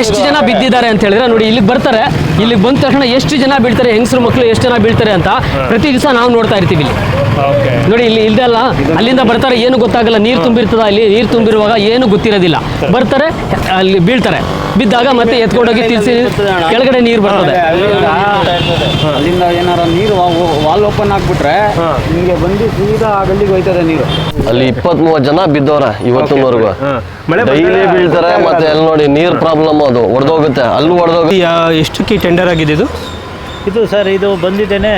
ಎಷ್ಟು ಜನ ಬಿದ್ದಿದ್ದಾರೆ ಅಂತ ಹೇಳಿದ್ರೆ ನೋಡಿ ಇಲ್ಲಿಗೆ ಬರ್ತಾರೆ. ಇಲ್ಲಿಗೆ ಬಂದ ತಕ್ಷಣ ಎಷ್ಟು ಜನ ಬೀಳ್ತಾರೆ ಹೆಂಗಸರು ಮಕ್ಕಳು ಎಷ್ಟು ಜನ ಬೀಳ್ತಾರೆ ಅಂತ ಪ್ರತಿ ದಿವಸ ನಾವು ನೋಡ್ತಾ ಇರ್ತೀವಿ ಇಲ್ಲಿ. ನೋಡಿ ಇಲ್ಲಿ ಇಲ್ದಲ್ಲ ಅಲ್ಲಿಂದ ಬರ್ತಾರೆ ಏನು ಗೊತ್ತಾಗಲ್ಲ ನೀರು ತುಂಬಿರ್ತದ ಅಲ್ಲಿ ನೀರು ತುಂಬಿರುವಾಗ ಏನು ಗೊತ್ತಿರೋದಿಲ್ಲ. ಬರ್ತಾರೆ ಅಲ್ಲಿ ಬೀಳ್ತಾರೆ. ಬಿದ್ದಾಗ ಮತ್ತೆ ಎತ್ಕೊಂಡೋಗಿ ತಿಳಿಸಿ ಕೆಳಗಡೆ ನೀರು ಬರ್ತದೆ. ಅಲ್ಲಿಂದ ಏನಾರ ನೀರು ವಾಲ್ ಓಪನ್ ಆಗ್ಬಿಟ್ರೆ ನಿಮಗೆ ಬಂದು ಸೀದಾ ಆ ಗಲ್ಲಿಗೆ ಹೋಯ್ತದೆ ನೀರು. ಅಲ್ಲಿ ಇಪ್ಪತ್ತ್ ಮೂವತ್ತು ಜನ ಬಿದ್ದವ್ರ ಇವತ್ತಿನವರೆಗೂ. ಡೈಲಿ ಬೀಳ್ತಾರೆ ಮತ್ತೆ ಅಲ್ಲಿ ನೋಡಿ ನೀರ್ ಪ್ರಾಬ್ಲಮ್ ಅದು ಒಡೆದೋಗುತ್ತೆ. ಅಲ್ಲೂ ಒಡೆದೋಗುತ್ತೆ. ಎಷ್ಟು ಎಷ್ಟಕ್ಕೆ ಟೆಂಡರ್ ಆಗಿದೆ ಇದು? ಇದು ಸರ್ ಇದು ಬಂದಿದ್ದೇನೆ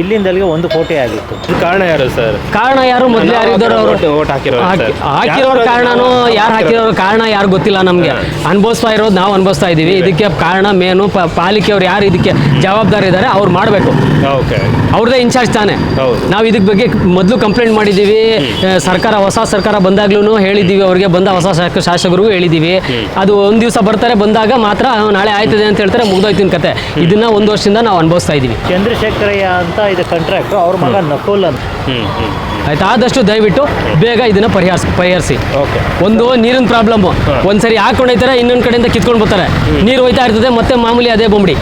ಇಲ್ಲಿಂದ ಅಲ್ಲಿಗೆ ಒಂದು ಕೋಟಿ ಆಗಿತ್ತು. ಕಾರಣ ಯಾರು ಸರ್? ಕಾರಣ ಯಾರು? ಮೊದಲು ಯಾರು ಇದ್ದಾರೋ ಅವರು? ಓಟ್ ಹಾಕಿರೋ ಕಾರಣನು ಹಾಕಿರೋರ ಕಾರಣನೂ ಯಾರು ಹಾಕಿರೋ ಕಾರಣ ಯಾರು ಗೊತ್ತಿಲ್ಲ ನಮಗೆ. ಅನುಭವಿಸ್ತಾ ಇರೋದು ನಾವು ಅನುಭವಿಸ್ತಾ ಇದ್ದೀವಿ. ಇದಕ್ಕೆ ಕಾರಣ ಮೇನು ಪಾಲಿಕೆಯವ್ರು ಯಾರು ಇದಕ್ಕೆ ಜವಾಬ್ದಾರಿ ಇದ್ದಾರೆ ಅವ್ರು ಮಾಡಬೇಕು. ಓಕೆ. ಅವ್ರದ್ದೇ ಇನ್ಚಾರ್ಜ್ ತಾನೆ. ನಾವು ಇದಕ್ಕೆ ಬಗ್ಗೆ ಮೊದಲು ಕಂಪ್ಲೇಂಟ್ ಮಾಡಿದ್ದೀವಿ. ಸರ್ಕಾರ ಹೊಸ ಸರ್ಕಾರ ಬಂದಾಗ್ಲೂ ಹೇಳಿದ್ದೀವಿ ಅವ್ರಿಗೆ. ಬಂದ ಹೊಸ ಶಾಸಕರು ಶಾಸಕರಿಗೂ ಹೇಳಿದ್ದೀವಿ. ಅದು ಒಂದು ದಿವಸ ಬರ್ತಾರೆ ಬಂದಾಗ ಮಾತ್ರ ನಾಳೆ ಆಯ್ತದೆ ಅಂತ ಹೇಳ್ತಾರೆ ಮುಗ್ದೋಯ್ತಿನ ಕತೆ. ಇದನ್ನ ಒಂದು ವರ್ಷದಿಂದ ನಾವು ಅನುಭವಿಸ್ತಾ ಇದ್ದೀವಿ. ಚಂದ್ರಶೇಖರಯ್ಯ ಅಂತ ಇದು ಕಾಂಟ್ರಾಕ್ಟ್ ಅವ್ರ ಮಗ ನಕುಲ್ ಅಂತ. ಆಯ್ತಾ? ಆದಷ್ಟು ದಯವಿಟ್ಟು ಬೇಗ ಇದನ್ನ ಪರಿಹಾರ ಪರಿಹರಿಸಿ. ಓಕೆ ಒಂದು ನೀರಿನ ಪ್ರಾಬ್ಲಮ್ ಒಂದ್ಸರಿ ಹಾಕೊಂಡು ಹೋಯ್ತಾರೆ ಇನ್ನೊಂದ್ ಕಡೆಯಿಂದ ಕಿತ್ಕೊಂಡು ಬರ್ತಾರೆ. ನೀರು ಹೋಯ್ತಾ ಇರ್ತದೆ ಮತ್ತೆ ಮಾಮೂಲಿ ಅದೇ ಬೊಂಬಡಿ.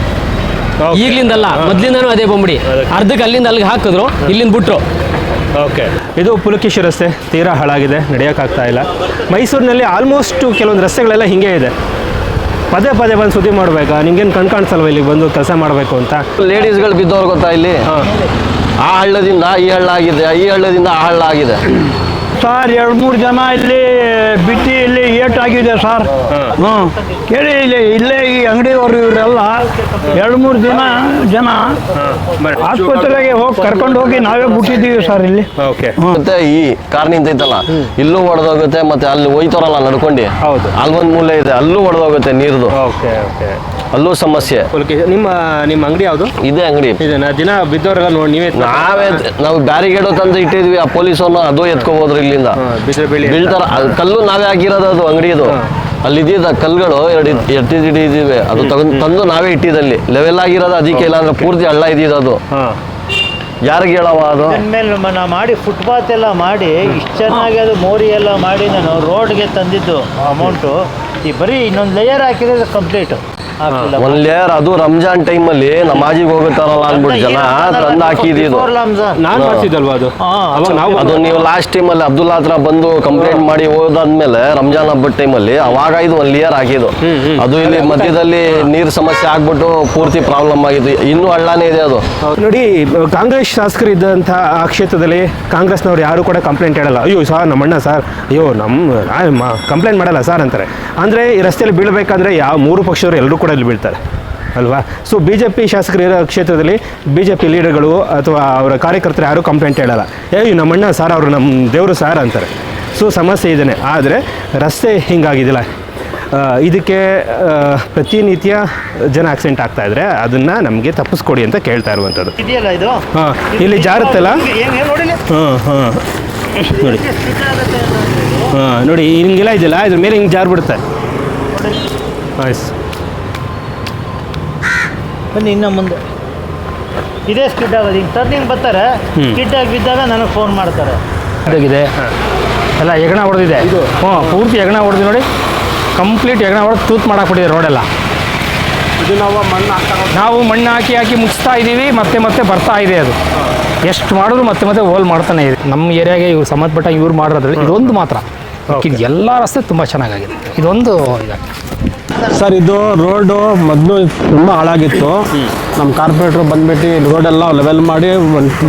ಈಗ್ಲಿಂದಲ್ಲ ಮೊದ್ಲಿಂದನೂ ಅದೇ ಬೊಂಬಡಿ. ಅರ್ಧಕ್ಕೆ ಅಲ್ಲಿಂದ ಅಲ್ಲಿಗೆ ಹಾಕಿದ್ರು ಇಲ್ಲಿಂದ ಬಿಟ್ರು. ಓಕೆ ಇದು ಪುಲಕೇಶಿ ರಸ್ತೆ ತೀರಾ ಹಾಳಾಗಿದೆ ನಡೆಯೋಕ್ಕಾಗ್ತಾ ಇಲ್ಲ. ಮೈಸೂರಿನಲ್ಲಿ ಆಲ್ಮೋಸ್ಟ್ ಕೆಲವೊಂದು ರಸ್ತೆಗಳೆಲ್ಲ ಹಿಂಗೆ ಇದೆ. ಪದೇ ಪದೇ ಬಂದು ಸುದ್ದಿ ಮಾಡಬೇಕಾ. ನಿಮ್ಗೇನು ಕಣ್ ಕಾಣಿಸಲ್ವ ಇಲ್ಲಿ ಬಂದು ಕೆಲಸ ಮಾಡಬೇಕು ಅಂತ? ಲೇಡೀಸ್ಗಳು ಬಿದ್ದವ್ರು ಗೊತ್ತಾ ಇಲ್ಲಿ? ಆ ಹಳ್ಳದಿಂದ ಈ ಹಳ್ಳ ಆಗಿದೆ ಈ ಹಳ್ಳದಿಂದ ಆ ಹಳ್ಳ ಆಗಿದೆ ಸರ್ ಎರಡು ಮೂರು ಜನ ಇಲ್ಲಿ ಬಿಟ್ಟು ಇಲ್ಲಿ ಏಟ್ ಆಗಿದೆ ಸರ್. ಹ್ಞೂ ಕೇಳಿ ಇಲ್ಲಿ ಇಲ್ಲೇ ಈ ಅಂಗಡಿಯವರು ಇವರೆಲ್ಲ ಎರಡು ಮೂರು ದಿನ ಜನ ಆಸ್ಪತ್ರೆಗೆ ಹೋಗಿ ಕರ್ಕೊಂಡು ಹೋಗಿ ನಾವೇ ಬಿಟ್ಟಿದ್ದೀವಿ ಸರ್ ಇಲ್ಲಿ. ಓಕೆ. ಮತ್ತೆ ಈ ಕಾರ್ ನಿಂತೈತಲ್ಲ ಇಲ್ಲೂ ಹೊಡೆದೋಗುತ್ತೆ ಮತ್ತೆ ಅಲ್ಲಿ ಹೋಯ್ತಾರಲ್ಲ ನಡ್ಕೊಂಡು? ಹೌದು. ಒಂದು ಮೂಲೆ ಇದೆ ಅಲ್ಲೂ ಹೊಡೆದೋಗುತ್ತೆ ನೀರ್ದು. Okay okay. ಅಲ್ಲೂ ಸಮಸ್ಯೆ. ನಿಮ್ಮ ನಿಮ್ಮ ಅಂಗಡಿ ಯಾವುದು? ಇದೇ ಅಂಗಡಿ. ದಿನ ಬಿದ್ದವ್ರೆಲ್ಲ ನೋಡಿ ನೀವೇ ನಾವೇ ನಾವು ಬ್ಯಾರಿಗೇಡ್ ತಂದು ಇಟ್ಟಿದ್ವಿ ಆ ಪೊಲೀಸ್ ಪೊಲೀಸವ್ರನ್ನ ಅದು ಎತ್ಕೋಬೋದ್ರು ಇಲ್ಲಿಂದ. ಬೀಳಿ ಅಂತ. ಬೀಳ್ತಾರ ಅದು ಕಲ್ಲು ನಾವೇ ಹಾಕಿರೋದು ಅದು ಅಂಗಡಿದು. ಅಲ್ಲಿ ಇದ್ದಿದ್ದ ಕಲ್ಗಳು ಎರಡು ಎತ್ತಿಟ್ಟಿದ್ದೀವಿ ಅದು ತಗೊಂಡ್ ತಂದು ನಾವೇ ಇಟ್ಟಿದಲ್ಲಿ ಲೆವೆಲ್ ಆಗಿರೋದು ಅದಕ್ಕೆ ಇಲ್ಲ ಅಂದ್ರೆ ಪೂರ್ತಿ ಹಳ್ಳ ಇದ್ದಿದ್ದು ಅದು. ಹಾಂ. ಯಾರಿಗೆ ಹೇಳವ ಅದು? ಮೇಲೆ ನಾ ಮಾಡಿ ಫುಟ್ಪಾತ್ ಎಲ್ಲ ಮಾಡಿ ಇಷ್ಟು ಚೆನ್ನಾಗಿ ಅದು ಮೋರಿ ಎಲ್ಲ ಮಾಡಿ ನಾನು ರೋಡ್ಗೆ ತಂದಿದ್ದು ಅಮೌಂಟು ಈ ಬರೀ ಇನ್ನೊಂದು ಲೇಯರ್ ಹಾಕಿದ್ರೆ ಕಂಪ್ಲೀಟ್ ಒಂದ್ ಲೇಯರ್ ಅದು ರಂಜಾನ್ ಅಲ್ಲಿ ನಮಾಜಿಗೆ ಹೋಗುತ್ತಾರಲ್ಲ ಅಂದ್ಬಿಟ್ಟು ಜನ ತಂದು ಹಾಕಿದ್ರು ನಾನು ಅದು? ಅವಾಗ ನಾವು ಅದು ನೀವು ಲಾಸ್ಟ್ ಟೈಮಲ್ಲಿ ಅಬ್ದುಲ್ ಹತ್ರ ಬಂದು ಕಂಪ್ಲೇಂಟ್ ಮಾಡಿ ಹೋದಾದ್ಮೇಲೆ ರಂಜಾನ್ ಹಬ್ಬದ ಅಲ್ಲಿ ಅವಾಗ ಇದು ಒಂದ್ ಲೇಯರ್ ಹಾಕಿದ್ದು. ಅದು ಇಲ್ಲಿ ಮಧ್ಯದಲ್ಲಿ ನೀರ್ ಸಮಸ್ಯೆ ಆಗ್ಬಿಟ್ಟು ಪೂರ್ತಿ ಪ್ರಾಬ್ಲಮ್ ಆಗಿತ್ತು ಇನ್ನೂ ಹಳ್ಳಾನೇ ಇದೆ ಅದು. ನೋಡಿ ಕಾಂಗ್ರೆಸ್ ಶಾಸಕರು ಇದ್ದಂತ ಆ ಕ್ಷೇತ್ರದಲ್ಲಿ ಕಾಂಗ್ರೆಸ್ನವ್ರು ಯಾರು ಕೂಡ ಕಂಪ್ಲೇಂಟ್ ಹೇಳಲ್ಲ. ಅಯ್ಯೋ ಸರ್ ನಮ್ಮ ಅಣ್ಣ ಸರ್. ಅಯ್ಯೋ ನಮ್ಮ ಕಂಪ್ಲೇಂಟ್ ಮಾಡಲ್ಲ ಸರ್ ಅಂತಾರೆ. ಅಂದ್ರೆ ಈ ರಸ್ತೆಯಲ್ಲಿ ಬೀಳಬೇಕಂದ್ರೆ ಯಾವ ಮೂರು ಪಕ್ಷದವರು ಎಲ್ಲರೂ ಕೂಡ ಇಲ್ಲಿ ಬೀಳ್ತಾರೆ ಅಲ್ವಾ? ಸೊ ಬಿ ಜೆ ಪಿ ಶಾಸಕರು ಇರೋ ಕ್ಷೇತ್ರದಲ್ಲಿ ಬಿ ಜೆ ಪಿ ಲೀಡರ್ಗಳು ಅಥವಾ ಅವರ ಕಾರ್ಯಕರ್ತರು ಯಾರೂ ಕಂಪ್ಲೇಂಟ್ ಹೇಳಲ್ಲ. ಏಯ್ ನಮ್ಮಣ್ಣ ಸಾರ್ ಅವರು ನಮ್ಮ ದೇವರು ಸಾರ್ ಅಂತಾರೆ. ಸೊ ಸಮಸ್ಯೆ ಇದೇನೆ. ಆದರೆ ರಸ್ತೆ ಹಿಂಗಾಗಿದ್ದಿಲ್ಲ ಇದಕ್ಕೆ ಪ್ರತಿನಿತ್ಯ ಜನ ಆಕ್ಸಿಡೆಂಟ್ ಆಗ್ತಾ ಇದ್ರೆ ಅದನ್ನ ನಮಗೆ ತಪ್ಪಿಸ್ಕೊಡಿ ಅಂತ ಕೇಳ್ತಾ ಇರುವಂಥದ್ದು. ಹಾಂ ಇಲ್ಲಿ ಜಾರುತ್ತಲ್ಲ? ಹಾಂ ಹಾಂ. ನೋಡಿ. ಹಾಂ ನೋಡಿ ಹಿಂಗೆಲ್ಲ ಇದೆಯಲ್ಲ? ಇದ್ರ ಮೇಲೆ ಹಿಂಗೆ ಜಾರು ಬಿಡುತ್ತೆ. ಆಯ್ತು ಬನ್ನಿ ಇನ್ನೂ ಮುಂದೆ. ಇದೇ ಸ್ಕಿಡ್ ಆಗೋದು ಹಿಂಗೆ ಟರ್ನಿಂಗ್ ಬರ್ತಾರೆ ಸ್ಕಿಡ್ ಆಗಿ ಬಿದ್ದಾಗ ನನಗೆ ಫೋನ್ ಮಾಡ್ತಾರೆ. ಇದಾಗಿದೆ. ಎಲ್ಲ ಹೆಗಣ ಹೊಡೆದಿದೆ. ಹ್ಞೂ ಪೂರ್ತಿ ಹೆಗಣ ಹೊಡೆದು ನೋಡಿ. ಕಂಪ್ಲೀಟ್ ಹೆಗಣ ಹೊಡೆದು ತೂತ್ ಮಾಡಾಕ್ಬಿಟ್ಟಿದೆ ರೋಡೆಲ್ಲ ಇದು ನಾವು ಮಣ್ಣು ನಾವು ಮಣ್ಣು ಹಾಕಿ ಹಾಕಿ ಮುಗಿಸ್ತಾ ಇದ್ದೀವಿ ಮತ್ತೆ ಮತ್ತೆ ಬರ್ತಾ ಇದೆ ಅದು. ಎಷ್ಟು ಮಾಡಿದ್ರು ಮತ್ತೆ ಮತ್ತೆ ಹೋಲ್ ಮಾಡ್ತಾನೆ ಇದೆ. ನಮ್ಮ ಏರಿಯಾಗೆ ಇವ್ರು ಸಂಬಂಧಪಟ್ಟ ಇವ್ರು ಮಾಡಿರೋದ್ರಲ್ಲಿ ಇದೊಂದು ಮಾತ್ರ. ಇದು ಎಲ್ಲ ರಸ್ತೆ ತುಂಬ ಚೆನ್ನಾಗಾಗಿದೆ. ಇದೊಂದು ಇದಾಗಿದೆ. ಸರ್ ಇದು ರೋಡು ಮೊದಲು ತುಂಬ ಹಾಳಾಗಿತ್ತು. ನಮ್ಮ ಕಾರ್ಪೊರೇಟ್ರು ಬಂದ್ಬಿಟ್ಟು ರೋಡೆಲ್ಲ ಲೆವೆಲ್ ಮಾಡಿ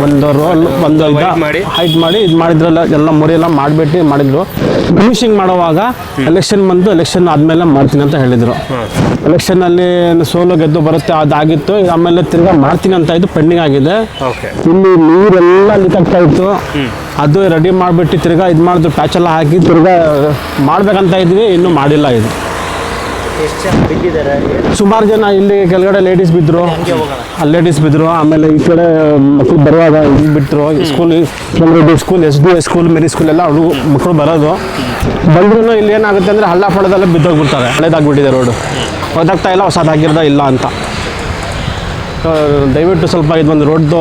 ಒಂದು ರೋಲ್ ಒಂದು ಮಾಡಿ. ಹೈಟ್ ಮಾಡಿ ಇದು ಮಾಡಿದ್ರಲ್ಲ ಎಲ್ಲ ಮುರಿ ಎಲ್ಲ ಮಾಡಿಬಿಟ್ಟು ಮಾಡಿದ್ರು. ಫಿನಿಶಿಂಗ್ ಮಾಡುವಾಗ ಎಲೆಕ್ಷನ್ ಬಂದು ಎಲೆಕ್ಷನ್ ಆದಮೇಲೆ ಮಾಡ್ತೀನಿ ಅಂತ ಹೇಳಿದರು. ಎಲೆಕ್ಷನಲ್ಲಿ ಸೋಲು ಗೆದ್ದು ಬರುತ್ತೆ ಅದಾಗಿತ್ತು. ಆಮೇಲೆ ತಿರ್ಗಾ ಮಾಡ್ತೀನಿ ಅಂತ ಇದು ಪೆಂಡಿಂಗ್ ಆಗಿದೆ. ಇಲ್ಲಿ ನೀರೆಲ್ಲ ಲೀಕ್ ಆಗ್ತಾ ಇತ್ತು. ಅದು ರೆಡಿ ಮಾಡಿಬಿಟ್ಟು ತಿರ್ಗಾ ಇದು ಮಾಡಿದ್ರು ಪ್ಯಾಚೆಲ್ಲ ಹಾಕಿ ತಿರ್ಗಾ ಮಾಡ್ಬೇಕಂತ ಇದ್ವಿ ಇನ್ನೂ ಮಾಡಿಲ್ಲ ಇದು. ಎಷ್ಟು ಜನ ಬಿದ್ದಿದ್ದಾರೆ? ಸುಮಾರು ಜನ ಇಲ್ಲಿ ಕೆಳಗಡೆ ಲೇಡೀಸ್ ಬಿದ್ದರು ಅಲ್ಲಿ ಲೇಡೀಸ್ ಬಿದ್ದರು ಆಮೇಲೆ ಈ ಕಡೆ ಮಕ್ಕಳು ಬರುವಾಗ ಇಲ್ಲಿ ಬಿಟ್ಟರು school school S D school Mary school ಎಲ್ಲ ಹುಡುಗ ಮಕ್ಕಳು ಬರೋದು. ಬಂದ್ರೂ ಇಲ್ಲಿ ಏನಾಗುತ್ತೆ ಅಂದರೆ ಹಳ್ಳ ಫಳದೆಲ್ಲ ಬಿದ್ದೋಗ್ಬಿಡ್ತಾರೆ. ಹಳೇದಾಗ್ಬಿಟ್ಟಿದೆ ರೋಡು ಹೊದಾಗ್ತಾ ಇಲ್ಲ ಹೊಸದಾಗಿರೋದ ಇಲ್ಲ ಅಂತ. ದಯವಿಟ್ಟು ಸ್ವಲ್ಪ ಇದೊಂದು ರೋಡ್ದು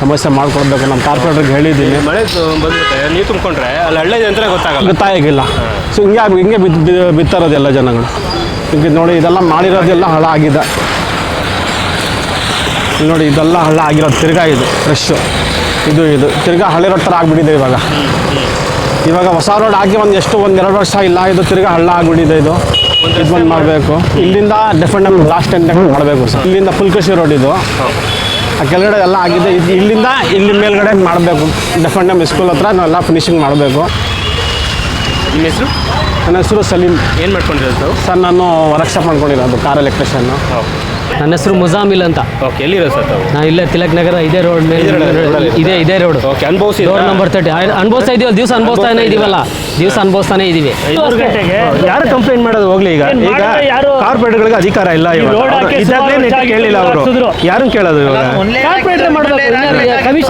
ಸಮಸ್ಯೆ ಮಾಡ್ಕೊಡ್ಬೇಕು. ನಮ್ಮ ಕಾರ್ಪೊರೇಟರ್ಗೆ ಹೇಳಿದ್ದೀನಿ. ಮಳೆ ಬಂದ್ಬಿಟ್ಟೆ ನೀರು ತುಂಬಿಕೊಂಡ್ರೆ ಅಲ್ಲಿ ಹಳ್ಳೆ ಅಂತ ಗೊತ್ತಾಗಲ್ಲ. ಗೊತ್ತಾಗಿಲ್ಲ ಸೊ ಹಿಂಗೆ ಆಗಿ ಹಿಂಗೆ ಬಿದ್ದು ಬಿ- ಎಲ್ಲ ಜನಗಳು. ಈಗ ನೋಡಿ ಇದೆಲ್ಲ ಮಾಡಿರೋದೆಲ್ಲ ಹಳ ಆಗಿದೆ. ಇಲ್ಲಿ ನೋಡಿ ಇದೆಲ್ಲ ಹಳ್ಳ ಆಗಿರೋದು ತಿರ್ಗಾ ಇದು ಫ್ರೆಶ್ಶು ಇದು ಇದು. ತಿರ್ಗಾ ಹಳೆ ರೋಡ್ ಥರ ಆಗಿಬಿಟ್ಟಿದೆ ಇವಾಗ. ಇವಾಗ ಹೊಸ ರೋಡ್ ಹಾಕಿ ಒಂದು ಎಷ್ಟು ಒಂದು ಎರಡು ವರ್ಷ ಇಲ್ಲ ಇದು ತಿರ್ಗಾ ಹಳ್ಳ ಆಗಿಬಿಟ್ಟಿದೆ ಇದು. ಇದು ಒಂದು ಮಾಡಬೇಕು. ಇಲ್ಲಿಂದ ಡೆಫಿನೆಟ್ ಲಾಸ್ಟ್ ಟೆನ್ ಮಾಡಬೇಕು. ಸರ್ ಇಲ್ಲಿಂದ ಪುಲ್ಕಶಿ ರೋಡ್ ಇದು. ಆ ಕೆಳಗಡೆ ಎಲ್ಲ ಆಗಿದೆ. ಇದು ಇಲ್ಲಿಂದ ಇಲ್ಲಿ ಮೇಲ್ಗಡೆ ಮಾಡಬೇಕು. ಡೆಫಿನೆಟ್ ಸ್ಕೂಲ್ ಹತ್ರ ನಾವೆಲ್ಲ ಫಿನಿಶಿಂಗ್ ಮಾಡಬೇಕು. ನಿಮ್ಮ ಹೆಸರು? ನನ್ನ ಹೆಸರು ಸಲೀಂ ಏನು ಮಾಡ್ಕೊಂಡಿರೋದು? ಸರ್ ನಾನು ವರ್ಕ್ಶಾಪ್ ಮಾಡ್ಕೊಂಡಿರೋದು ಕಾರ್ ಎಲೆಕ್ಟ್ರಿಷನ್ನು ನನ್ನ ಹೆಸರು ಮುಜಾಮಿಲ್ ಅಂತ. ಓಕೆ ಎಲ್ಲಿರೋ ಸರ್ ತಾವು? ನಾ ಇಲ್ಲೇ ತಿಲಕ್ ನಗರ ಇದೇ ರೋಡ್ ಮೇಲೆ ಇದೇ ರೋಡ್ ಓಕೆ ಅನುಭವಿಸಿ ರೋಡ್ ನಂಬರ್ ತರ್ಟಿ ಅನುಭವಿಸ್ತಾ ಇದೀವಲ್ಲ ದಿವಸ ಅನುಭವಿಸ್ತಾನೆ ಇದೀವಲ್ಲ. ದಿವಸ ಅನುಭವಿಸ್ತಾನೆ ಇದೀವಿ. ಗಂಟೆಗೆ ಯಾರು ಕಂಪ್ಲೇಂಟ್ ಮಾಡೋದು? ಹೋಗ್ಲಿ ಈಗ. ಈಗ ಕಾರ್ಪೊರೇಟ್ ಗಳಿಗೆ ಕಾರ್ಪೊರೇಟ್ಗಳಿಗೆ ಅಧಿಕಾರ ಇಲ್ಲ ಇವಾಗ. ಕೇಳಿಲ್ಲ ಅವರು. ಯಾರು ಕೇಳೋದು ಇವಾಗ?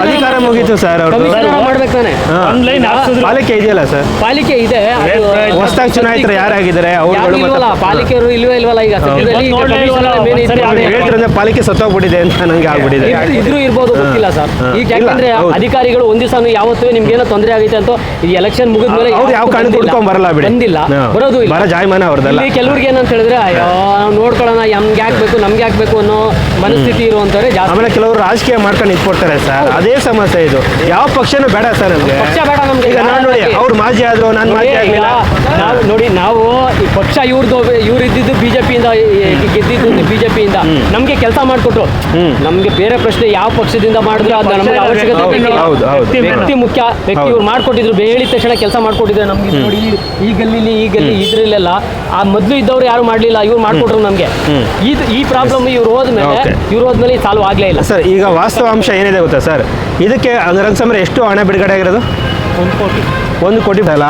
ಅಧಿಕಾರ ಮುಗೀತು ಸರ್ ಅವರು ಪಾಲಿಕೆ ಇದೆಯಲ್ಲ ಸರ್ ಪಾಲಿಕೆ ಇದೆ ಹೊಸದಾಗಿ ಚುನಾಯಿತರೆ ಯಾರಾಗಿದ್ದಾರೆ ಅವರು ಅವ್ರುಗಳು ಪಾಲಿಕೆಯವರು ಇಲ್ವೇ ಇಲ್ವಲ್ಲ ಈಗ ಸದ್ಯದಲ್ಲಿ ಈಗ ನೋಡ್ಲೇ ಇಲ್ವಲ್ಲ, ಕಮಿಷನರ್ ಮೇಲೆ ಸರಿ, ಇದ್ದಾರೆ. ಅವ್ರು ಹೇಳ್ತಾರೆ ಪಾಲಿಕೆ ಸತ್ತೋಗ್ಬಿಟ್ಟಿದೆ ಅಂತ ನಂಗೆ ಆಗ್ಬಿಟ್ಟಿದೆ. ಇದ್ರೂ ಇರ್ಬೋದು ಗೊತ್ತಿಲ್ಲ ಸರ್. ಈಗ ಯಾಕಂದ್ರೆ ಅಧಿಕಾರಿಗಳು ಒಂದ್ ದಿವಸ ಯಾವತ್ತೂ ನಿಮ್ಗೆ ಏನೋ ತೊಂದರೆ ಆಗುತ್ತೆ ಅಂತ ಈ ಎಲೆಕ್ಷನ್ ಮುಗಿದ್ಮೇಲೆ ಅವ್ರು ಯಾವ ಕಾರಣ ಕಾರಣಕ್ಕೂ ಬರಲ್ಲ ಬಿಡಿ. ಬಂದಿಲ್ಲ. ಬರೋದು ಇಲ್ಲ. ಜಾಯಮಾನ ಅವ್ರದ್ದಲ್ಲ. ಕೆಲವ್ರಿಗೆ ಏನಂತ ಹೇಳಿದ್ರೆ ಅಯ್ಯೋ ನಾವು ನೋಡ್ಕೊಳ್ಳೋಣ ನಮ್ಗೆ ಹಾಕ್ಬೇಕು ನಮ್ಗೆ ಹಾಕ್ಬೇಕು ಅನ್ನೋ ಮನಸ್ಥಿತಿ ಇರುವಂತವ್ರೆ ಜಾಸ್ತಿ. ಆಮೇಲೆ ಕೆಲವರು ರಾಜಕೀಯ ಮಾಡ್ಕೊಂಡು ಇಟ್ಕೊಡ್ತಾರೆ ಸರ್. ಅದೇ ಸಮಸ್ಯೆ ಇದು. ಯಾವ ಪಕ್ಷನೂ ಬೇಡ ಸರ್ ನಮ್ಗೆ. ಪಕ್ಷ ಬೇಡ ನಮ್ಗೆ. ಈಗ ನಾನು ನೋಡಿ ಅವ್ರು ಮಾಜಿ ಆದ್ರು ನಾನು ಮಾಜಿ ಆಗ್ಲಿಲ್ಲ. ನಾವು ನೋಡಿ ನಾವು ಈ ಪಕ್ಷ ಇವ್ರದ್ದು ಇವ್ರು ಇದ್ದಿದ್ದು ಬಿಜೆಪಿಯಿಂದ ಗೆದ್ದಿದ್ದು ಬಿಜೆಪಿಯಿಂದ. ನಮ್ಗೆ ಕೆಲಸ ಮಾಡಿಕೊಟ್ರು. ನಮ್ಗೆ ಬೇರೆ ಪ್ರಶ್ನೆ ಯಾವ ಪಕ್ಷದಿಂದ ಮಾಡಿದ್ರು ಅದು ನಮ್ಗೆ ಅವಶ್ಯಕತೆ. ವ್ಯಕ್ತಿ ಮುಖ್ಯ ವ್ಯಕ್ತಿ ಇವ್ರು ಮಾಡ್ಕೊಟ್ಟಿದ್ರು ಹೇಳಿದ ತಕ್ಷಣ ಕೆಲಸ ಮಾಡ್ಕೊಟ್ಟಿದ್ರೆ ನಮ್ಗೆ ನೋಡಿ ಈ- ಗಲ್ಲಿ ಗಲ್ಲಿಲಿ ಈ ಗಲ್ಲಿ ಇದ್ರಲ್ಲೆಲ್ಲ ಆ ಮೊದಲು ಇದ್ದವ್ರು ಯಾರು ಮಾಡ್ಲಿಲ್ಲ ಇವ್ರು ಮಾಡ್ಕೊಟ್ರು ನಮ್ಗೆ. ಇದು ಈ ಪ್ರಾಬ್ಲಮ್ ಇವ್ರು ಹೋದ್ಮೇಲೆ. ಇವ್ರು ಹೋದ್ಮೇಲೆ ಸಾಲ್ವ್ ಆಗ್ಲೇ ಇಲ್ಲ. ಸರ್ ಈಗ ವಾಸ್ತವಾಂಶ ಏನಿದೆ ಗೊತ್ತಾ ಸರ್ ಇದಕ್ಕೆ ರಂಗಸಮರ ಎಷ್ಟು ಹಣ ಬಿಡುಗಡೆ ಆಗಿರೋದು? ಒಂದು ಕೋಟಿ. ಒಂದು ಕೋಟಿ ಅಲ್ಲ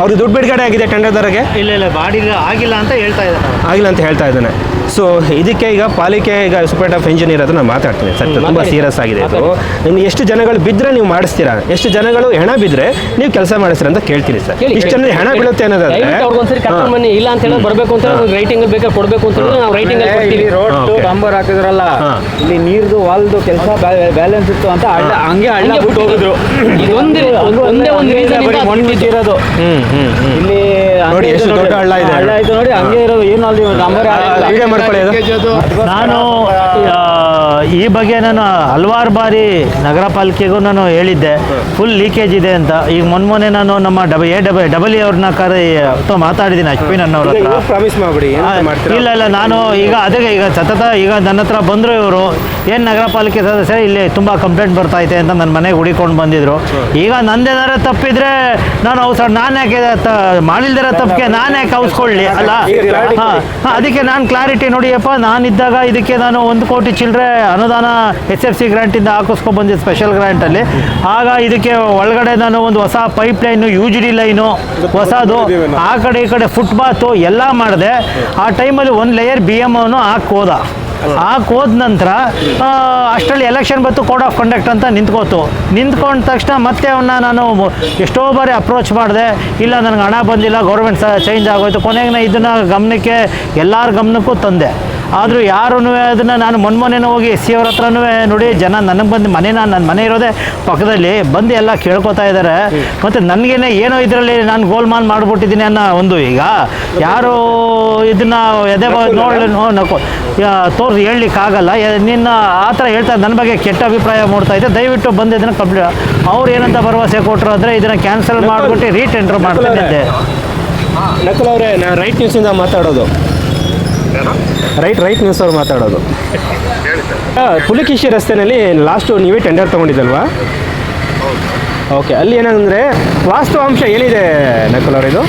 ಅವ್ರಿಗೆ ದುಡ್ಡು ಬಿಡುಗಡೆ ಆಗಿದೆ ಟೆಂಡರ್ದವರೆಗೆ ಇಲ್ಲ ಇಲ್ಲ ಬಾಡಿಗೆ ಆಗಿಲ್ಲ ಅಂತ ಹೇಳ್ತಾ ಇದ್ದಾರೆ. ಆಗಿಲ್ಲ ಅಂತ ಹೇಳ್ತಾ ಇದ್ದಾನೆ. ಸೊ ಇದಕ್ಕೆ ಈಗ ಪಾಲಿಕೆ ಈಗ ಸೂಪರ್ ಆಫ್ ಇಂಜಿನಿಯರ್ ಹತ್ರ ನಾನು ಮಾತಾಡ್ತೀನಿ. ಸರ್ ತುಂಬ ಸೀರಿಯಸ್ ಆಗಿದೆ ಇದು. ನೀವು ಎಷ್ಟು ಜನಗಳು ಬಿದ್ದರೆ ನೀವು ಮಾಡಿಸ್ತೀರಾ? ಎಷ್ಟು ಜನಗಳು ಹೆಣ ಬಿದ್ದರೆ ನೀವು ಕೆಲಸ ಮಾಡಿಸ್ರಿ ಅಂತ ಕೇಳ್ತೀನಿ ಸರ್. ಇಷ್ಟು ಜನ ಹೆಣ ಬೀಳುತ್ತೆ ಅನ್ನೋದಾದ್ರೆ ಬನ್ನಿ. ಇಲ್ಲ ಅಂತ ಹೇಳಿ ಬರಬೇಕು ಅಂತ ರೈಟಿಂಗ್ ಬೇಕಾದ್ರೆ ಕೊಡ್ಬೇಕು ಅಂತ ನಾವು ರೈಟಿಂಗ್ ಅಲ್ಲಿ ರೋಡ್. ಡಂಬರ್ ಹಾಕಿದ್ರಲ್ಲ ಇಲ್ಲಿ ನೀರ್ದು ವಾಲ್ದು ಕೆಲಸ ಬ್ಯಾಲೆನ್ಸ್ ಇತ್ತು ಅಂತ ಹಂಗೆ ಹಳ್ಳ ಬಿಟ್ಟು ಹೋಗಿದ್ರು ಇದೊಂದೇ ಒಂದೇ ಒಂದು ರೀಸನ್ ಇಂದ ಮಣ್ಣು ಬಿದ್ದಿರೋದು ಇಲ್ಲಿ ನೋಡಿ, ಎಷ್ಟು ದೊಡ್ಡ ಹಳ್ಳ ಇದೆ. ಹಳ್ಳ ಇದೆ ನೋಡಿ ಹಂಗೆ ಇರೋದು. ಏನು ಅಲ್ಲಿ ಡಂಬರ್ ನಾನು ಆ, ಈ ಬಗ್ಗೆ ನಾನು ಹಲವಾರು ಬಾರಿ ನಗರ ಪಾಲಿಕೆಗೂ ನಾನು ಹೇಳಿದ್ದೆ. ಫುಲ್ ಲೀಕೇಜ್ ಇದೆ ಅಂತ. ಈಗ ಮೊನ್ನೆ ನಾನು ನಮ್ಮ double A double double E ಅವ್ರನ್ನ ಕರೆ ಮಾತಾಡಿದ್ದೀನಿ ಅಶ್ವಿನ್ ಅನ್ನೋರ ಹತ್ರ. ಪ್ರಾಮಿಸ್ ಮಾಡ್ಬಿಡಿ ಇಲ್ಲ ಇಲ್ಲ ನಾನು ಈಗ ಅದೇ ಈಗ ಸತತ ಈಗ ನನ್ನ ಹತ್ರ ಬಂದರು ಇವರು. ಏನು ನಗರ ಪಾಲಿಕೆ ಸದಸ್ಯ ಇಲ್ಲಿ ತುಂಬ ಕಂಪ್ಲೇಂಟ್ ಬರ್ತಾ ಇದೆ ಅಂತ ನನ್ನ ಮನೆಗೆ ಹುಡಿಕೊಂಡು ಬಂದಿದ್ರು. ಈಗ ನಂದೇನಾರ ತಪ್ಪಿದ್ರೆ ನಾನು ಅವ್ಸ ನಾನು ಯಾಕೆ ಮಾಡಿಲ್ದಿರ ತಪ್ಪಿಗೆ ನಾನು ಯಾಕೆ ಅವಸ್ಕೊಳ್ಳಿ ಅಲ್ಲ? ಹಾಂ ಅದಕ್ಕೆ ನಾನು ಕ್ಲಾರಿಟಿ ನೋಡಿಯಪ್ಪ ನಾನಿದ್ದಾಗ ಇದಕ್ಕೆ ನಾನು ಒಂದು ಕೋಟಿ ಚಿಲ್ಲರೆ ಅನುದಾನ ಎಸ್ ಎಫ್ ಸಿ ಗ್ರ್ಯಾಂಟಿಂದ ಹಾಕಿಸ್ಕೊಂಡು ಬಂದಿದ್ದೆ ಸ್ಪೆಷಲ್ ಗ್ರ್ಯಾಂಟಲ್ಲಿ ಆಗ ಇದಕ್ಕೆ ಒಳಗಡೆ ನಾನು ಒಂದು ಹೊಸ pipeline U G D line ಹೊಸದು, ಆ ಕಡೆ ಈ ಕಡೆ ಫುಟ್ಪಾತು ಎಲ್ಲ ಮಾಡಿದೆ. ಆ ಟೈಮಲ್ಲಿ ಒಂದು ಲೇಯರ್ ಬಿ ಎಂ ಅನ್ನು ಹಾಕಿ ಹೋದ. ಹಾಕಿ ಹೋದ ನಂತರ ಅಷ್ಟರಲ್ಲಿ ಎಲೆಕ್ಷನ್ ಬಂತು ಕೋಡ್ ಆಫ್ ಕಂಡಕ್ಟ್ ಅಂತ ನಿಂತ್ಕೋತು. ನಿಂತ್ಕೊಂಡ ತಕ್ಷಣ ಮತ್ತೆ ಅವನ್ನ ನಾನು ಎಷ್ಟೋ ಬಾರಿ ಅಪ್ರೋಚ್ ಮಾಡಿದೆ. ಇಲ್ಲ, ನನಗೆ ಹಣ ಬಂದಿಲ್ಲ ಗೌರ್ಮೆಂಟ್ ಚೇಂಜ್ ಆಗೋಯ್ತು. ಕೊನೆಗೆ ಇದನ್ನು ಗಮನಕ್ಕೆ, ಎಲ್ಲರ ಗಮನಕ್ಕೂ ತಂದೆ. ಆದರೂ ಯಾರೂ ಅದನ್ನು ನಾನು ಮೊನ್ನೆ ಹೋಗಿ ಎಸ್ ಸಿ ಅವ್ರ ಹತ್ರನೂ ನೋಡಿ ಜನ ನನಗೆ ಬಂದು ಮನೆ ನಾನು ನನ್ನ ಮನೆ ಇರೋದೇ ಪಕ್ಕದಲ್ಲಿ ಬಂದು ಎಲ್ಲ ಕೇಳ್ಕೊತಾ ಇದ್ದಾರೆ ಮತ್ತು ನನಗೇನೆ ಏನೋ ಇದರಲ್ಲಿ ನಾನು ಗೋಲ್ಮಾಲ್ ಮಾಡಿಬಿಟ್ಟಿದ್ದೀನಿ ಅನ್ನೋ ಒಂದು ಈಗ ಯಾರು ಇದನ್ನು ಎದೆ ನೋಡಿ ನಕೋ ತೋರಿಸಿ ಹೇಳಲಿಕ್ಕಾಗಲ್ಲ ನಿನ್ನ ಆ ಥರ ಹೇಳ್ತಾ ನನ್ನ ಬಗ್ಗೆ ಕೆಟ್ಟ ಅಭಿಪ್ರಾಯ ಮೂಡ್ತಾ ಇದೆ. ದಯವಿಟ್ಟು ಬಂದು ಇದನ್ನು ಕಂಪ್ಲೀಟ್ ಅವ್ರು ಏನಂತ ಭರವಸೆ ಕೊಟ್ಟರು ಅಂದರೆ ಇದನ್ನು ಕ್ಯಾನ್ಸಲ್ ಮಾಡಿಬಿಟ್ಟು ರೀಟೆಂಡರ್ ಮಾಡ್ತಾನಿದ್ದೆ ನಕಲ್ ಅವರೇ ನಾನು ರೈಟ್ ನ್ಯೂಸಿಂದ ಮಾತಾಡೋದು. ರೈಟ್ ರೈಟ್ ನ್ಯೂಸ್ ಅವ್ರು ಮಾತಾಡೋದು. ಪುಲಿಕೇಶಿ ರಸ್ತೆಯಲ್ಲಿ ಲಾಸ್ಟು ನೀವೇ ಟೆಂಡರ್ ತೊಗೊಂಡಿದ್ದಲ್ವಾ? ಓಕೆ ಅಲ್ಲಿ ಏನಂದರೆ ವಾಸ್ತವಾಂಶ ಏನಿದೆ ನಕಲ್ ಅವ್ರ ಇದು?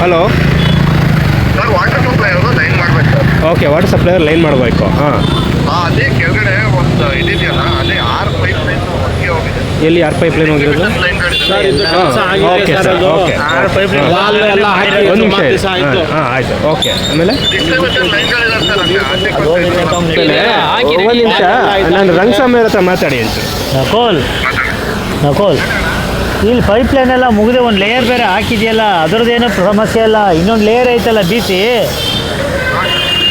Hello okay water supplier line ಮಾಡಬೇಕು. ಹಾಂ ಆ, ಅದೇ ಕೆಳಗಡೆ ಒಂದು ಇದಿದೆಯಲ್ಲ ಅದೇ ಆರು ಪೈಪ್ ಲೈನ್ ಹೊರಗೆ ಹೋಗಿದೆ ಎಲ್ಲಿ ಯಾರು ಪೈಪ್ ಲೈನ್ ಹೋಗಿರೋದು? ಓಕೆ ಸರ್ ಓಕೆ ಒಂದು ನಿಮಿಷ. ಹಾಂ ಆಯಿತು. ಓಕೆ ಆಮೇಲೆ. ಒಂದು ನಿಮಿಷ. ನಾನು ರಂಗಸ್ವಾಮಿ ಅವ್ರ ಹತ್ರ ಮಾತಾಡಿ ಅಂತ. ನಕೋಲ್. ನಕೋಲ್. ಇಲ್ಲಿ ಪೈಪ್ ಲೈನ್ ಎಲ್ಲ ಮುಗಿದೆ ಒಂದು ಲೇಯರ್ ಬೇರೆ ಹಾಕಿದೆಯಲ್ಲ ಅದರದ್ದೇನು ಸಮಸ್ಯೆ ಇಲ್ಲ ಇನ್ನೊಂದು ಲೇಯರ್ ಐತಲ್ಲ ಬಿ ಸಿ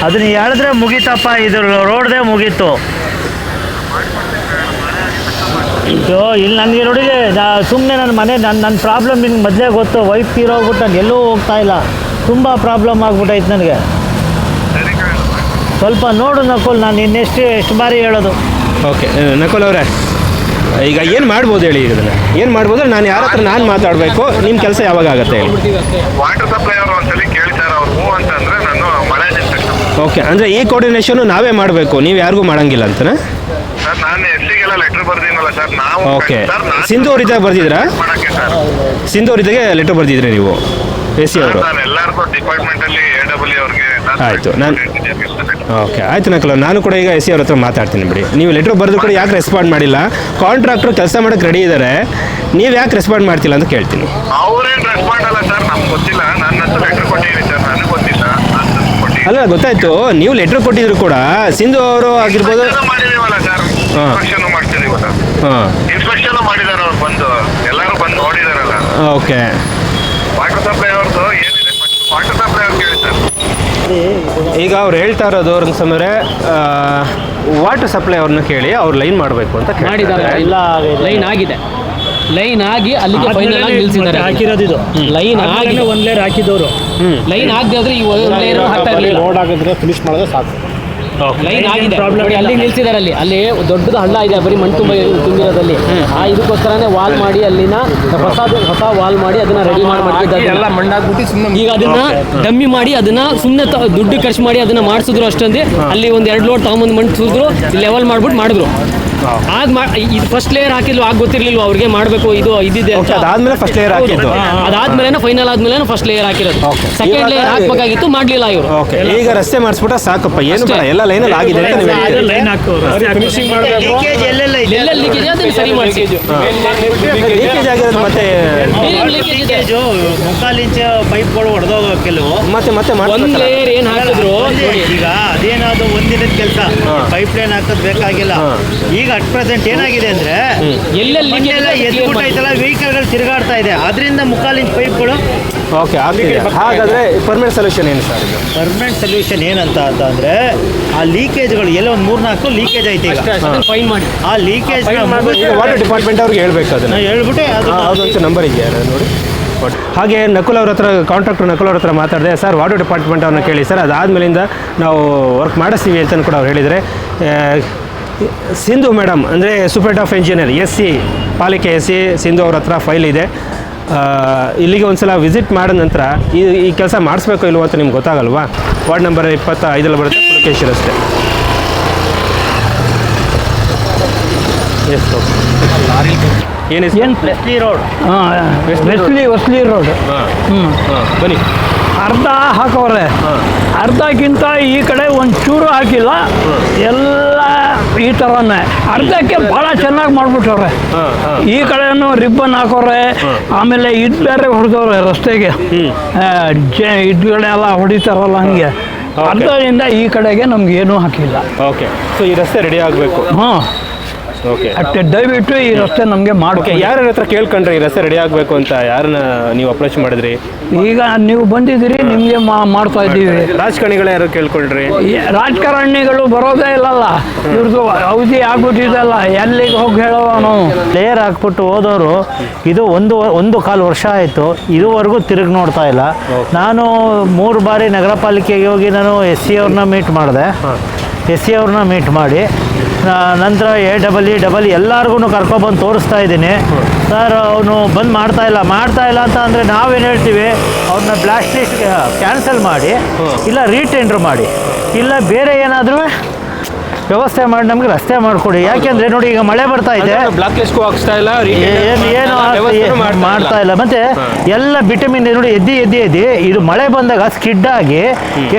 ಅದನ್ನ ಹೇಳಿದ್ರೆ ಮುಗೀತಪ್ಪ ಇದ್ರ ರೋಡ್ದೇ ಮುಗೀತು. ಇದು ಇಲ್ಲಿ ನನಗೆ ನೋಡಿ ಸುಮ್ಮನೆ ನನ್ನ ಮನೆ ನನ್ನ ನನ್ನ ಪ್ರಾಬ್ಲಮ್ ನಿನ್ಗೆ ಮೊದಲೇ ಗೊತ್ತು. ವೈಫ್ ತೀರೋಗ್ಬಿಟ್ಟು ನಾನು ಎಲ್ಲೂ ಹೋಗ್ತಾ ಇಲ್ಲ. ತುಂಬ ಪ್ರಾಬ್ಲಮ್ ಆಗ್ಬಿಟ್ಟೈತೆ ನನಗೆ. ಸ್ವಲ್ಪ ನೋಡು ನಕುಲ್ ನಾನು ಇನ್ನೆಷ್ಟು ಎಷ್ಟು ಬಾರಿ ಹೇಳೋದು. ಓಕೆ ನಕುಲ್ ಅವರೇ ಈಗ ಏನು ಮಾಡ್ಬೋದು ಹೇಳಿ ಈಗ ಇದನ್ನು? ಏನು ಮಾಡ್ಬೋದು ನಾನು ಯಾರ ಹತ್ರ ನಾನು ಮಾತಾಡಬೇಕು? ನಿಮ್ಮ ಕೆಲಸ ಯಾವಾಗ ಆಗುತ್ತೆ ಹೇಳಿ? ವಾಟರ್ ಸಪ್ಲೈ ಅವರು ಒಂದ್ಸಲಿ ಕೇಳ್ತಾರೆ ಅವ್ರು ಅಂತಂದ್ರೆ ನಾನು ಮಳೆ ಓಕೆ ಅಂದರೆ ಈ ಕೋರ್ಡಿನೇಷನು ನಾವೇ ಮಾಡಬೇಕು ನೀವು ಯಾರಿಗೂ ಮಾಡಂಗಿಲ್ಲ ಅಂತನಾ? ಸರ್ ನಾನು ಎಸ್ ಸಿಗೆಲ್ಲ ಲೆಟರ್ ಬರ್ದೀನಲ್ಲ ಸರ್ ನಾನು- ಸಿಂಧು ಅವ್ರ ಇದ್ದಾಗ ಬರ್ದಿದ್ರಾ? ಸಿಂಧು ಅವ್ರ ಅವರಿದ್ದಾಗೆ ಲೆಟರ್ ಬರ್ದಿದ್ರಿ ನೀವು ಎ ಸಿ ಅವರು. ನಾನು ಎಲ್ಲರಿಗೂ ಡಿಪಾರ್ಟ್ಮೆಂಟ್ ಅಲ್ಲಿ ಎ ಡಬ್ಲ್ಯೂ ಅವ್ರಿಗೆ ಆಯ್ತು, ನಾನು- ಓಕೆ ಆಯ್ತು ನಕಲ ನಾನು ಕೂಡ ಈಗ ಎಸ್ ಸಿ ಅವ್ರ ಹತ್ರ ಮಾತಾಡ್ತೀನಿ ಬಿಡಿ. ನೀವು ಲೆಟ್ರ್ ಬರೆದು ಕೂಡ ಯಾಕೆ ರೆಸ್ಪಾಂಡ್ ಮಾಡಿಲ್ಲ? ಕಾಂಟ್ರಾಕ್ಟ್ರು ಕೆಲಸ ಮಾಡಕ್ಕೆ ರೆಡಿ ಇದ್ದಾರೆ ನೀವು ಯಾಕೆ ರೆಸ್ಪಾಂಡ್ ಮಾಡ್ತಿಲ್ಲ ಅಂತ ಕೇಳ್ತೀನಿ. ಅವ್ರೇನ್ ರೆಸ್ಪಾಂಡ್ ಅಲ್ಲ ಸರ್ ನಮ್ಗೆ ಗೊತ್ತಿಲ್ಲ. ನನ್ನ ಹತ್ರ ಲೆಟರ್ ಕೊಟ್ಟಿದ್ದೀನಿ ಸರ್ ನನಗೆ ಗೊತ್ತಿಲ್ಲ. ನಾನು ಕೊಟ್ಟಿದ್ದೀನಿ. ಅಲ್ಲ ಗೊತ್ತಾಯ್ತು ನೀವು ಲೆಟ್ರ್ ಕೊಟ್ಟಿದ್ರು ಕೂಡ ಸಿಂಧು ಅವರು ಆಗಿರ್ಬೋದು ಇನ್ಸ್ಪೆಕ್ಷನ್ ಮಾಡಿದೀವಲ್ಲ ಸರ್ ಹಾ. ಇನ್ಸ್ಪೆಕ್ಷನ್ ಮಾಡ್ತಿದೀವಲ್ಲ. ಹಾಂ ಇನ್ಸ್ಪೆಕ್ಷನ್ ಮಾಡಿದಾರೆ ಅವ್ರು ಬಂದು. ಎಲ್ಲರೂ ಬಂದು ನೋಡಿದಾರಲ್ಲ. ಓಕೆ. ವಾಟರ್ ಸಪ್ಲೈ ಅವ್ರದ್ದು ಏನಿದೆ ವಾಟರ್ ಸಪ್ಲೈ ಅವ್ರು ಸರ್. ಈಗ ಅವ್ರು ಹೇಳ್ತಾ ಇರೋದು ಅವ್ರ ಸಮಯ ವಾಟರ್ ಸಪ್ಲೈ ಅವ್ರನ್ನ ಕೇಳಿ ಅವ್ರು ಲೈನ್ ಮಾಡಬೇಕು ಅಂತ ಮಾಡಿದ್ದಾರೆ. ಕೇಳಿದ್ದಾರೆ. ಇಲ್ಲ ಲೈನ್ ಆಗಿದೆ. ಲೈನ್ ಆಗಿ ಅಲ್ಲಿಗೆ ಫೈನಲ್ ಆಗಿ ನಿಲ್ಸಿದ್ದಾರೆ. ಹಾಕಿರೋದು ಇದು. ಲೈನ್ ಆಗಿ ಒಂದು ಲೇರ್ ಹಾಕಿದವರು ಲೈನ್ ಆಗದೆ ಆದ್ರೆ ಈ ಲೇಯರ್ ಹಾಕ್ತಾ ಇರಲಿಲ್ಲ ರೋಡ್ ಆಗಿದ್ರೆ ಫಿನಿಶ್ ಮಾಡಿದ್ರೆ ಸಾಕು. ಲೈನ್ ಆಗಿದೆ. ನೋಡಿ ಅಲ್ಲಿ ನಿಲ್ಸಿದಾರೆ ಅಲ್ಲಿ ಅಲ್ಲಿ ದೊಡ್ಡದು ಹಳ್ಳ ಇದೆ ಬರೀ ಮಣ್ಣು ತುಂಬ ತುಂಬಿರೋದಲ್ಲಿ ಆ ಇದಕ್ಕೋಸ್ಕರನೇ ವಾಲ್ ಮಾಡಿ ಅಲ್ಲಿನ ಹೊಸ ಹೊಸ ವಾಲ್ ಮಾಡಿ ಅದನ್ನ ರೆಡಿ ಮಾಡಿ ಮಾಡ್ತಿದ್ದಾರೆ ಎಲ್ಲ ಮಣ್ಣಾಗ್ಬಿಟ್ಟು ಸುಮ್ಮನೆ ಈಗ ಅದನ್ನ ಡಮ್ಮಿ ಮಾಡಿ ಅದನ್ನ ಸುಮ್ಮನೆ ದುಡ್ಡು ಖರ್ಚು ಮಾಡಿ ಅದನ್ನ ಮಾಡಿಸಿದ್ರು ಅಷ್ಟೊಂದು. ಅಲ್ಲಿ ಒಂದು ಎರಡು ಲೋಡ್ ತಗೊಂಬಂದು ಮಣ್ಣು ಸುರಿದ್ರು ಲೆವೆಲ್ ಮಾಡ್ಬಿಟ್ಟು ಮಾಡಿದ್ರು. ಆಗ ಮಾ- ಇದು ಫಸ್ಟ್ ಲೇಯರ್ ಹಾಕಿಲ್ವ ಆಗ ಗೊತ್ತಿರ್ಲಿಲ್ವ ಅವ್ರಿಗೆ ಮಾಡಬೇಕು ಇದು ಇದಿದೆ ಅಂತ. ಅದಾದ್ಮೇಲೆ ಫಸ್ಟ್ ಲೇಯರ್. ಹಾಕಿದ್ದು. ಅದಾದ್ಮೇಲೆ ಫೈನಲ್ ಆದ್ಮೇಲೆ ಫಸ್ಟ್ ಲೇಯರ್ ಹಾಕಿರೋದು. ಸೆಕೆಂಡ್ ಲೇಯರ್ ಹಾಕ್ಬೇಕಾಗಿತ್ತು ಮಾಡ್ಲಿಲ್ಲ ಇವರು. ಈಗ ರಸ್ತೆ ಮಾಡಿಸ್ಬಿಟ್ಟ ಸಾಕಪ್ಪ ಏನು ಬೇಡ ಎಲ್ಲ ಲೈನಲ್ಲಿ ಆಗಿದೆ ಹಾಕೋರು. ಫಿನಿಶಿಂಗ್ ಮಾಡಬೇಕು. ಲೀಕೇಜ್ ಎಲ್ಲೆಲ್ಲ ಲೀಕೇಜ್ ಅದನ್ನ ಸರಿ ಮಾಡಿಸಿ. ಲೀಕೇಜ್ ಆಗಿರೋದು ಮತ್ತೆ ಲೀಕೇಜ್ ಮುಕ್ಕಾಲು ಇಂಚ್ ಪೈಪ್ಗಳು ಹೊಡೆದೋಗೋ ಕೆಲವು. ಮತ್ತೆ ಮತ್ತೆ ಒಂದ್. ಲೇಯರ್ ಏನು ಹಾಕಿದ್ರು? ಈಗ ಅದೇನಾದ್ರು ಒಂದಿನದ ಕೆಲಸ. ಪೈಪ್ ಲೈನ್ ಹಾಕೋದ್ ಬೇಕಾಗಿಲ್ಲ. ಈಗ ಅಟ್ ಪ್ರೆಸೆಂಟ್ ಏನಾಗಿದೆ ಅಂದ್ರೆ ಎಲ್ಲ ಮಣ್ಣೆಲ್ಲ ಎದ್ಬಿಟ್ಟೈತಲ್ಲ ವೆಹಿಕಲ್ಗಳು ತಿರುಗಾಡ್ತಾ ಇದೆ. ಅದರಿಂದ ಮುಕ್ಕಾಲು ಇಂಚ್ ಪೈಪ್ಗಳು ಓಕೆ ಆಗ್ತಿದೆ. ಹಾಗಾದ್ರೆ ಪರ್ಮನೆಂಟ್ ಸೊಲ್ಯೂಷನ್ ಏನು ಸರ್ ಇದು ಪರ್ಮನೆಂಟ್ ಸೊಲ್ಯೂಷನ್ ಏನಂತ ಅಂತಂದ್ರೆ ಆ ಲೀಕೇಜ್ಗಳು ಎಲ್ಲ ಒಂದು ಮೂರ್ನಾಲ್ಕು ಲೀಕೇಜ್ ಐತೆ ಈಗ. ಫೈನ್ ಮಾಡಿ. ಆ ಲೀಕೇಜ್ ವಾಟರ್ ಡಿಪಾರ್ಟ್ಮೆಂಟ್ ಅವ್ರಿಗೆ ಹೇಳ್ಬೇಕು ಅದನ್ನ. ಹೇಳ್ಬಿಟ್ಟು ಅದು ಅದೊಂದು ನಂಬರ್ ಇದೆಯಾ ನಾನು ನೋಡಿ. ಹಾಗೆ ನಕುಲ್ ಅವ್ರ ಹತ್ರ ಕಾಂಟ್ರಾಕ್ಟರ್ ನಕುಲ್ ಅವ್ರ ಹತ್ರ ಮಾತಾಡಿದೆ ಸರ್ ವಾಟರ್ ಡಿಪಾರ್ಟ್ಮೆಂಟ್ ಅವ್ರನ್ನ ಕೇಳಿ ಸರ್ ಅದಾದಮೇಲಿಂದ ನಾವು ವರ್ಕ್ ಮಾಡಿಸ್ತೀವಿ ಅಂತ ಕೂಡ ಅವ್ರು ಹೇಳಿದರೆ ಸಿಂಧು ಮೇಡಮ್ ಅಂದರೆ ಸೂಪರ್ಟ್ ಆಫ್ ಇಂಜಿನಿಯರ್ ಎಸ್ ಸಿ ಪಾಲಿಕೆ ಎಸ್ ಸಿ ಸಿಂಧು ಅವ್ರ ಹತ್ರ ಫೈಲ್ ಇದೆ. ಆ, ಇಲ್ಲಿಗೆ ಒಂದ್ಸಲ ವಿಸಿಟ್ ಮಾಡಿದ ನಂತರ ಈ ಈ ಕೆಲಸ ಮಾಡಿಸ್ಬೇಕು ಇಲ್ವೋ ಅಂತ ನಿಮ್ಗೆ ಗೊತ್ತಾಗಲ್ವಾ? ವಾರ್ಡ್ ನಂಬರ್ ಇಪ್ಪತ್ತ ಐದರಲ್ಲಿ ಬರುತ್ತೆ ಪುಲಕೇಶಿ ರಸ್ತೆ ಎಸ್ ಏನು ಏನು ಪ್ಲೆಸ್ಲಿ ರೋಡ್ ವೆಸ್ಲಿ ವಸ್ಲಿ ರೋಡ್ ಬನ್ನಿ. ಅರ್ಧ ಹಾಕವ್ರೆ. ಅರ್ಧಕ್ಕಿಂತ ಈ ಕಡೆ ಒಂದು ಚೂರು ಹಾಕಿಲ್ಲ ಎಲ್ಲ ಈ ಥರನೇ ಅರ್ಧಕ್ಕೆ ಭಾಳ ಚೆನ್ನಾಗಿ ಮಾಡ್ಬಿಟ್ಟವ್ರೆ. ಈ ಕಡೆನೂ ರಿಬ್ಬನ್ ಹಾಕೋರೆ ಆಮೇಲೆ ಇದು ಬೇರೆ ಹೊಡೆದವ್ರೆ ರಸ್ತೆಗೆ. ಇದ್ಗಡೆ ಎಲ್ಲ ಹೊಡಿತಾರಲ್ಲ ಹಂಗೆ. ಅರ್ಧದಿಂದ ಈ ಕಡೆಗೆ ನಮ್ಗೆ ಏನೂ ಹಾಕಿಲ್ಲ. ಓಕೆ. ಸೊ ಈ ರಸ್ತೆ ರೆಡಿ ಆಗಬೇಕು. ಹಾಂ ಓಕೆ ಅಷ್ಟೇ ದಯವಿಟ್ಟು ಈ ರಸ್ತೆ ನಮಗೆ ಮಾಡೋಕೆ ಯಾರ ಹತ್ರ ಕೇಳ್ಕೊಂಡ್ರೆ ಈ ರಸ್ತೆ ರೆಡಿ ಆಗಬೇಕು ಅಂತ ಯಾರನ್ನ ನೀವು ಅಪ್ರೋಚ್ ಮಾಡಿದ್ರಿ? ಈಗ ನೀವು ಬಂದಿದ್ದೀರಿ ನಿಮಗೆ ಮಾಡ್ತಾ ಇದ್ದೀವಿ. ರಾಜಕಾರಣಿಗಳು ಯಾರು ಕೇಳ್ಕೊಂಡ್ರಿ? ಈ ರಾಜಕಾರಣಿಗಳು ಬರೋದೇ ಇಲ್ಲಲ್ಲ. ಇವ್ರದ್ದು ಅವಧಿ ಆಗ್ಬಿಟ್ಟಿದಲ್ಲ ಎಲ್ಲಿಗೆ ಹೋಗಿ ಹೇಳೋನು ಲೇಯರ್ ಹಾಕ್ಬಿಟ್ಟು ಹೋದವರು ಇದು ಒಂದು ಒಂದು ಕಾಲು ವರ್ಷ ಆಯಿತು ಇದುವರೆಗೂ ತಿರುಗಿ ನೋಡ್ತಾ ಇಲ್ಲ. ನಾನು ಮೂರು ಬಾರಿ ನಗರ ಪಾಲಿಕೆಗೆ ಹೋಗಿ ನಾನು ಎಸ್ ಸಿ ಅವ್ರನ್ನ ಮೀಟ್ ಮಾಡಿದೆ. ಎಸ್ ಸಿ ಅವ್ರನ್ನ ಮೀಟ್ ಮಾಡಿ ನಂತರ ಎ ಡಬಲ್ ಇ ಡಬಲ್ ಎಲ್ಲರಿಗೂ ಕರ್ಕೊಬಂದು ತೋರಿಸ್ತಾ ಇದ್ದೀನಿ. ಸರ್ ಅವನು ಬಂದು ಮಾಡ್ತಾ ಇಲ್ಲ. ಮಾಡ್ತಾ ಇಲ್ಲ ಅಂತ ಅಂದರೆ ನಾವೇನು ಹೇಳ್ತೀವಿ? ಅವ್ರನ್ನ ಬ್ಲಾಸ್ಟ್ ಲಿಸ್ಟ್ ಕ್ಯಾನ್ಸಲ್ ಮಾಡಿ ಇಲ್ಲ ರೀಟೆಂಡ್ರ್ ಮಾಡಿ. ಇಲ್ಲ ಬೇರೆ ಏನಾದರೂ ವ್ಯವಸ್ಥೆ ಮಾಡಿ ನಮಗೆ ರಸ್ತೆ ಮಾಡಿಕೊಡಿ. ಯಾಕೆಂದ್ರೆ ನೋಡಿ ಈಗ ಮಳೆ ಬರ್ತಾ ಇದೆ. ಬ್ಲಾಕ್ ಲಿಸ್ಟ್ಗೂ ಹಾಕ್ಸ್ತಾ ಇಲ್ಲ ಏನು ಏನು ಮಾಡ್ತಾ ಇಲ್ಲ. ಮತ್ತೆ ಎಲ್ಲ ವಿಟಮಿನ್ ನೋಡಿ ಎದ್ದಿ ಎದ್ದಿ ಎದ್ದಿ ಇದು ಮಳೆ ಬಂದಾಗ ಸ್ಕಿಡ್ ಆಗಿ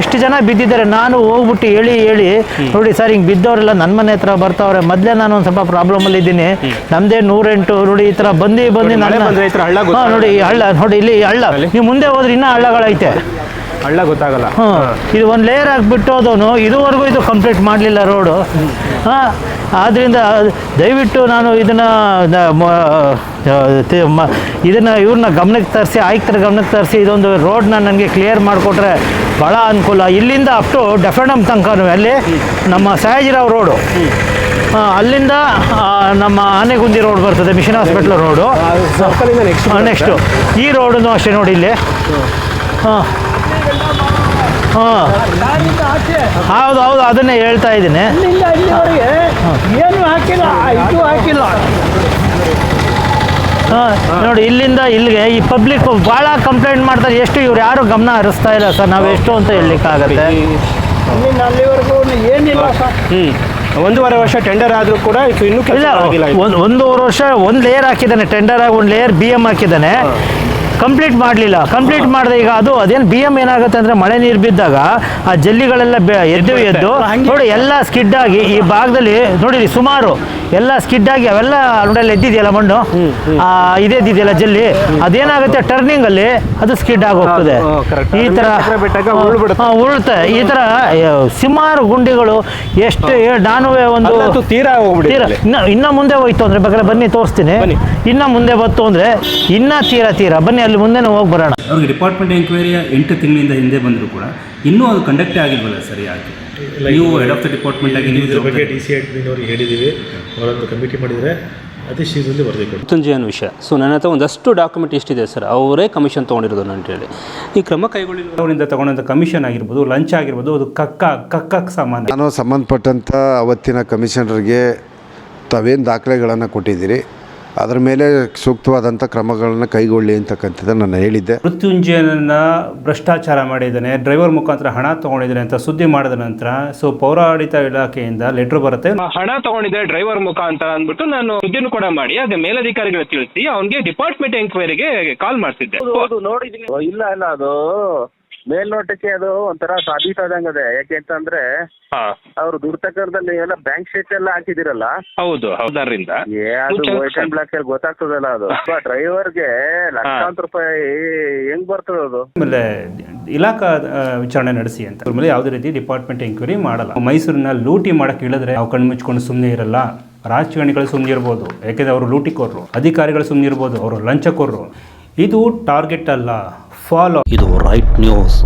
ಎಷ್ಟು ಜನ ಬಿದ್ದಿದ್ದಾರೆ? ನಾನು ಹೋಗ್ಬಿಟ್ಟು ಹೇಳಿ ಹೇಳಿ ನೋಡಿ ಸರ್ ಹಿಂಗೆ ಬಿದ್ದವರೆಲ್ಲ ನನ್ನ ಮನೆ ಹತ್ರ ಬರ್ತಾವ್ರೆ. ಮೊದಲೇ ನಾನು ಒಂದು ಸ್ವಲ್ಪ ಪ್ರಾಬ್ಲಮ್ ಅಲ್ಲಿ ಇದ್ದೀನಿ. ನಮ್ದೇ ನೂರೆಂಟು ನೋಡಿ ಈ ತರ ಬಂದು ಬಂದು ನೋಡಿ, ಈ ಹಳ್ಳ ನೋಡಿ ಈ ಹಳ್ಳ ನೋಡಿ ಇಲ್ಲಿ ಹಳ್ಳ. ನೀವು ಮುಂದೆ ಹೋದ್ರೆ ಇನ್ನೂ ಹಳ್ಳಗಳೈತೆ. ಹಳ್ಳ ಗೊತ್ತಾಗಲ್ಲ. ಇದು ಒಂದು ಲೇಯರ್ ಆಗಿಬಿಟ್ಟು ಅದನ್ನು ಇದುವರೆಗೂ ಇದು ಕಂಪ್ಲೀಟ್ ಮಾಡಲಿಲ್ಲ ರೋಡು ಹಾಂ. ಆದ್ದರಿಂದ ದಯವಿಟ್ಟು ನಾನು ಇದನ್ನು ಇದನ್ನು ಇವ್ರನ್ನ ಗಮನಕ್ಕೆ ತರಿಸಿ ಆಯುಕ್ತರ ಗಮನಕ್ಕೆ ತರಿಸಿ ಇದೊಂದು ರೋಡ್ನ ನನಗೆ ಕ್ಲಿಯರ್ ಮಾಡಿಕೊಟ್ರೆ ಭಾಳ ಅನುಕೂಲ. ಇಲ್ಲಿಂದ ಅಪ್ ಟು ಡೆಫೆಂಡಮ್ ತನಕನೂ ಅಲ್ಲಿ ನಮ್ಮ ಸಯಾಜಿರಾವ್ ರೋಡು ಅಲ್ಲಿಂದ ನಮ್ಮ ಆನೆಗುಂದಿ ರೋಡ್ ಬರ್ತದೆ ಮಿಷನ್ ಹಾಸ್ಪಿಟ್ಲ್ ರೋಡು ನೆಕ್ಸ್ಟು ಈ ರೋಡನ್ನು ಅಷ್ಟೇ ನೋಡಿ ಇಲ್ಲಿ. ಹಾಂ. ಹಾಂ. ಹೌದು ಹೌದು ಅದನ್ನೇ ಹೇಳ್ತಾ ಇದ್ದೀನಿ. ಇಲ್ಲಿವರೆಗೆ ಏನು ಹಾಕಿಲ್ಲ ಇದು ಹಾಕಿಲ್ಲ. ಹಾಂ ನೋಡಿ ಇಲ್ಲಿಂದ ಇಲ್ಲಿಗೆ ಈ ಪಬ್ಲಿಕ್ ಭಾಳ ಕಂಪ್ಲೇಂಟ್ ಮಾಡ್ತಾರೆ. ಎಷ್ಟು ಇವ್ರು ಯಾರು ಗಮನ ಹರಿಸ್ತಾ ಇಲ್ಲ ಸರ್ ನಾವು ಎಷ್ಟು ಅಂತ ಹೇಳಲಿಕ್ಕಾಗತ್ತೆ? ಆಗುತ್ತೆ ಅಲ್ಲಿವರೆಗೂ ಏನಿಲ್ಲ ಸರ್. ಹ್ಮ್. ಒಂದೂವರೆ ವರ್ಷ ಟೆಂಡರ್ ಆದ್ರೂ ಕೂಡ ಇದು ಇನ್ನೂ ಕೆಲಸ ಇಲ್ಲ ಆಗಿಲ್ಲ ಒಂದು ಒಂದೂವರೆ ವರ್ಷ ಒಂದು ಲೇಯರ್ ಹಾಕಿದ್ದಾನೆ ಟೆಂಡರ್ ಆಗಿ ಒಂದು ಲೇಯರ್ ಬಿ ಎಂ ಹಾಕಿದ್ದಾನೆ. ಕಂಪ್ಲೀಟ್ ಮಾಡಲಿಲ್ಲ. ಕಂಪ್ಲೀಟ್ ಮಾಡಿದೆ ಈಗ ಅದು ಅದೇನು ಬಿ ಎಂ ಏನಾಗುತ್ತೆ ಅಂದರೆ ಮಳೆ ನೀರು ಬಿದ್ದಾಗ ಆ ಜಲ್ಲಿಗಳೆಲ್ಲ ಎದ್ದು ಎದ್ದು ನೋಡಿ ಎಲ್ಲ ಸ್ಕಿಡ್ ಆಗಿ ಈ ಭಾಗದಲ್ಲಿ ನೋಡಿರಿ ಸುಮಾರು ಎಲ್ಲ ಸ್ಕಿಡ್ ಆಗಿ ಅವೆಲ್ಲ ನೋಡಲ್ಲಿ ಎದ್ದಿದೆಯಲ್ಲ ಮಣ್ಣು? ಆ, ಇದೇ ಇದೆಯಲ್ಲ ಜಲ್ಲಿ? ಅದೇನಾಗುತ್ತೆ ಟರ್ನಿಂಗ್ ಅಲ್ಲಿ ಅದು ಸ್ಕಿಡ್ ಆಗಿ ಹೋಗ್ತದೆ. ಈ ತರ ಉರುಳುತ್ತೆ. ಈ ತರ ಸುಮಾರು ಗುಂಡಿಗಳು ಎಷ್ಟು ನಾನು ಒಂದು ತೀರಾ ಇನ್ನ ಇನ್ನ ಮುಂದೆ ಹೋಯ್ತು ಅಂದ್ರೆ ಬೇಕಾದ್ರೆ ಬನ್ನಿ ತೋರಿಸ್ತೀನಿ. ಇನ್ನ ಮುಂದೆ ಬಂತು ಅಂದ್ರೆ ಇನ್ನ ತೀರಾ ತೀರಾ. ಬನ್ನಿ ಅಲ್ಲಿ ಮುಂದೆ ಹೋಗಿ ಬರೋಣ. ಅವ್ರಿಗೆ ಡಿಪಾರ್ಟ್ಮೆಂಟ್ ಎಂಕ್ವೈರಿಯ ಎಂಟು ತಿಂಗಳಿಂದ ಹಿಂದೆ ಬಂದರೂ ಕೂಡ ಇನ್ನೂ ಅದು ಕಂಡಕ್ಟೇ ಆಗಿಲ್ವಲ್ಲ ಸರಿಯಾಗಿ ನೀವು ಹೆಡ್ ಆಫ್ ದ ಡಿಪಾರ್ಟ್ಮೆಂಟ್ ಆಗಿ ನೀವು ಇದ್ರ ಬಗ್ಗೆ ಡಿ ಸಿ ಅಡ್ಮಿನವ್ರಿಗೆ ಹೇಳಿದ್ದೀವಿ. ಅವರೊಂದು ಕಮಿಟಿ ಮಾಡಿದರೆ ಅತಿ ಶೀಘ್ರದಲ್ಲಿ ವರದಿ ಕೊಡ್ತೀವಿ. ಮೃತ್ಯುಂಜಯ ಅನ್ನೋ ವಿಷಯ. ಸೊ ನನ್ನ ಹತ್ರ ಒಂದಷ್ಟು ಡಾಕ್ಯುಮೆಂಟ್ ಎಷ್ಟಿದೆ ಸರ್? ಅವರೇ ಕಮಿಷನ್ ತೊಗೊಂಡಿರೋದು ಅಂತೇಳಿ ಈ ಕ್ರಮ ಕೈಗೊಳ್ಳಿಲ್ಲ ಅವರಿಂದ ತೊಗೊಂಡಂಥ ಕಮಿಷನ್ ಆಗಿರ್ಬೋದು ಲಂಚ್ ಆಗಿರ್ಬೋದು ಅದು ಕಕ್ಕ ಕಕ್ಕಕ್ಕೆ ಸಾಮಾನ್ಯ ನಾನು ಸಂಬಂಧಪಟ್ಟಂಥ ಅವತ್ತಿನ ಕಮಿಷನರ್ಗೆ ತಾವೇನು ದಾಖಲೆಗಳನ್ನು ಕೊಟ್ಟಿದ್ದೀರಿ? ಅದರ ಮೇಲೆ ಸೂಕ್ತವಾದಂಥ ಕ್ರಮಗಳನ್ನು ಕೈಗೊಳ್ಳಿ ಅಂತಕ್ಕಂಥದ್ದು ನಾನು ಹೇಳಿದ್ದೆ. ಮೃತ್ಯುಂಜಯನನ್ನು ಭ್ರಷ್ಟಾಚಾರ ಮಾಡಿದ್ದಾನೆ ಡ್ರೈವರ್ ಮುಖಾಂತರ ಹಣ ತಗೊಂಡಿದ್ದಾನೆ ಅಂತ ಸುದ್ದಿ ಮಾಡಿದ ನಂತರ ಸೊ ಪೌರಾಡಳಿತ ಇಲಾಖೆಯಿಂದ ಲೆಟರ್ ಬರುತ್ತೆ. ಹಣ ತಗೊಂಡಿದೆ ಡ್ರೈವರ್ ಮುಖಾಂತರ ಅಂದ್ಬಿಟ್ಟು ನಾನು ಸುದ್ದಿನೂ ಕೂಡ ಮಾಡಿ ಅದೇ ಮೇಲಧಿಕಾರಿಗಳು ತಿಳಿಸಿ ಅವನಿಗೆ ಡಿಪಾರ್ಟ್ಮೆಂಟ್ ಎಂಕ್ವೈರಿಗೆ ಕಾಲ್ ಮಾಡ್ತಿದ್ದೆ. ಇಲ್ಲ ಇಲ್ಲ ಅದು ಮೇಲ್ನೋಟಕ್ಕೆ ಅದು ಒಂಥರ ಸಾಬೀತಾದಂಗದೆ ಯಾಕೆ ಅಂತಂದ್ರೆ ಹಾ. ಅವ್ರು ದುರ್ತಕರದಲ್ಲಿ ತಕರ್ದಲ್ಲಿ ಎಲ್ಲ ಬ್ಯಾಂಕ್ ಶೀಟ್ ಎಲ್ಲ ಹಾಕಿದಿರಲ್ಲ? ಹೌದು ಹೌದರಿಂದ ಏ ಅದು ವೈಟ್ ಅಂಡ್ ಬ್ಲಾಕ್ ಅಲ್ಲಿ ಗೊತ್ತಾಗ್ತದಲ್ಲ ಅದು. ಡ್ರೈವರ್ಗೆ ಲಕ್ಷಾಂತರ ರೂಪಾಯಿ ಹೆಂಗ್ ಬರ್ತದ ಅದು? ಆಮೇಲೆ ಇಲಾಖಾ ಆ, ವಿಚಾರಣೆ ನಡೆಸಿ ಅಂತ. ಅದ್ರ ಮೇಲೆ ಯಾವುದೇ ರೀತಿ ಡಿಪಾರ್ಟ್ಮೆಂಟ್ ಎಂಕ್ವೈರಿ ಮಾಡಲ್ಲ. ಮೈಸೂರಿನ ಲೂಟಿ ಮಾಡಕ್ಕೆ ಇಳಿದ್ರೆ ನಾವು ಕಣ್ಣು ಮುಚ್ಕೊಂಡು ಸುಮ್ಮನೆ ಇರಲ್ಲ. ರಾಜಕಾರಣಿಗಳು ಸುಮ್ಮನೆ ಇರ್ಬೋದು. ಯಾಕೆಂದ್ರೆ ಅವರು ಲೂಟಿ ಕೊರ್ರು ಅಧಿಕಾರಿಗಳು ಸುಮ್ಮನೆ ಇರ್ಬೋದು. ಅವರು ಲಂಚಕೋರ್ರು. ಇದು ಟಾರ್ಗೆಟ್ ಅಲ್ಲ. ಫಾಲೋ ಇದು ರೈಟ್ ನ್ಯೂಸ್